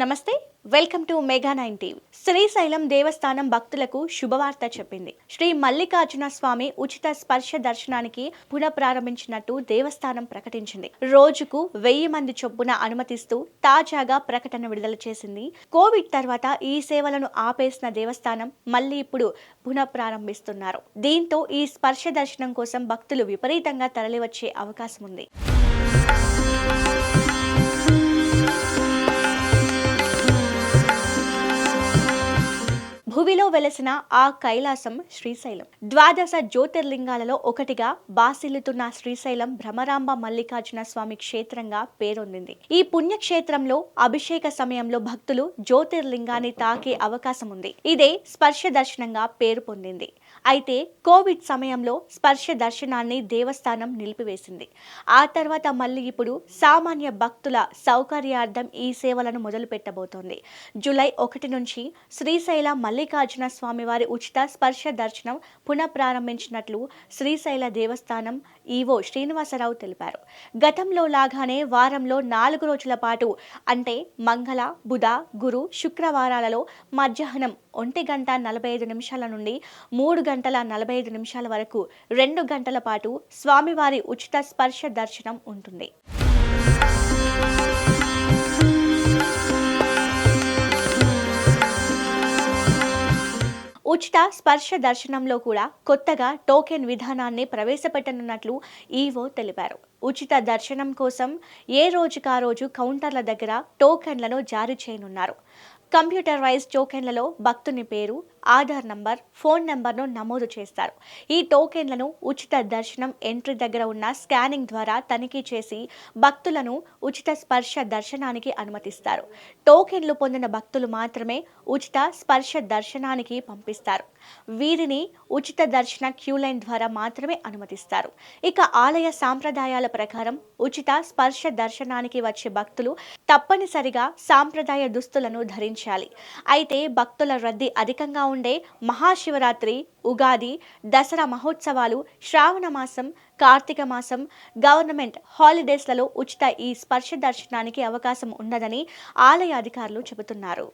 నమస్తే welcome to mega nine TV. Srisailam దేవస్థానం భక్తులకు శుభవార్త చెప్పింది. శ్రీ మల్లికార్జున స్వామి ఉచిత స్పర్శ దర్శనానికి పునఃప్రారంభించినట్టు దేవస్థానం ప్రకటించింది. రోజుకు వెయ్యి మంది చొప్పున అనుమతిస్తూ తాజాగా ప్రకటన విడుదల చేసింది. కోవిడ్ తర్వాత ఈ సేవలను ఆపేసిన దేవస్థానం మళ్ళీ ఇప్పుడు పునఃప్రారంభిస్తున్నారు. దీంతో ఈ స్పర్శ దర్శనం కోసం భక్తులు విపరీతంగా తరలివచ్చే అవకాశం ఉంది వెలసిన ఆ కైలాసం శ్రీశైలం. ద్వాదశ జ్యోతిర్లింగాలలో ఒకటిగా బాసిల్లుతున్న శ్రీశైలం భ్రమరాంబ మల్లికార్జున స్వామి క్షేత్రంగా పేరొందింది. ఈ పుణ్యక్షేత్రంలో అభిషేక సమయంలో భక్తులు జ్యోతిర్లింగాన్ని తాకే అవకాశం ఉంది ఇదే స్పర్శ దర్శనంగా పేరు పొందింది. అయితే కోవిడ్ సమయంలో స్పర్శ దర్శనాన్ని దేవస్థానం నిలిపివేసింది. ఆ తర్వాత మళ్ళీ ఇప్పుడు సామాన్య భక్తుల సౌకర్యార్థం ఈ సేవలను మొదలు పెట్టబోతోంది జూలై ఒకటి నుంచి శ్రీశైల మల్లికార్జున స్వామివారి ఉచిత స్పర్శ దర్శనం పునఃప్రారంభించినట్లు శ్రీశైల దేవస్థానం ఈవో శ్రీనివాసరావు తెలిపారు. గతంలో లాగానే వారంలో నాలుగు రోజుల పాటు అంటే మంగళ బుధ గురు శుక్రవారాలలో మధ్యాహ్నం ఒంటి గంట నలభై ఐదు నిమిషాల నుండి మూడు గంటల నలభై ఐదు నిమిషాల వరకు రెండు గంటల పాటు స్వామివారి ఉచిత స్పర్శ దర్శనం ఉంటుంది. ఉచిత స్పర్శ దర్శనంలో కూడా కొత్తగా టోకెన్ విధానాన్ని ప్రవేశపెట్టనున్నట్లు ఈవో తెలిపారు. ఉచిత దర్శనం కోసం ఏ రోజుకా రోజు కౌంటర్ల దగ్గర టోకెన్లను జారీ చేయనున్నారు. కంప్యూటరైజ్ టోకెన్లలో భక్తుని పేరు ఆధార్ నంబర్ ఫోన్ నంబర్ను నమోదు చేస్తారు. ఈ టోకెన్లను ఉచిత దర్శనం ఎంట్రీ దగ్గర ఉన్న స్కానింగ్ ద్వారా తనిఖీ చేసి భక్తులను ఉచిత స్పర్శ దర్శనానికి అనుమతిస్తారు. టోకెన్లు పొందిన భక్తులు మాత్రమే ఉచిత స్పర్శ దర్శనానికి పంపిస్తారు. వీరిని ఉచిత దర్శన క్యూ లైన్ ద్వారా మాత్రమే అనుమతిస్తారు. ఇక ఆలయ సాంప్రదాయాల ప్రకారం ఉచిత స్పర్శ దర్శనానికి వచ్చే భక్తులు తప్పనిసరిగా సాంప్రదాయ దుస్తులను ధరించాలి. అయితే భక్తుల రద్దీ అధికంగా ఉండే మహాశివరాత్రి ఉగాది దసరా మహోత్సవాలు శ్రావణ మాసం కార్తీక మాసం గవర్నమెంట్ హాలిడేస్లలో ఉచిత ఈ స్పర్శ దర్శనానికి అవకాశం ఉండదని ఆలయ అధికారులు చెబుతున్నారు.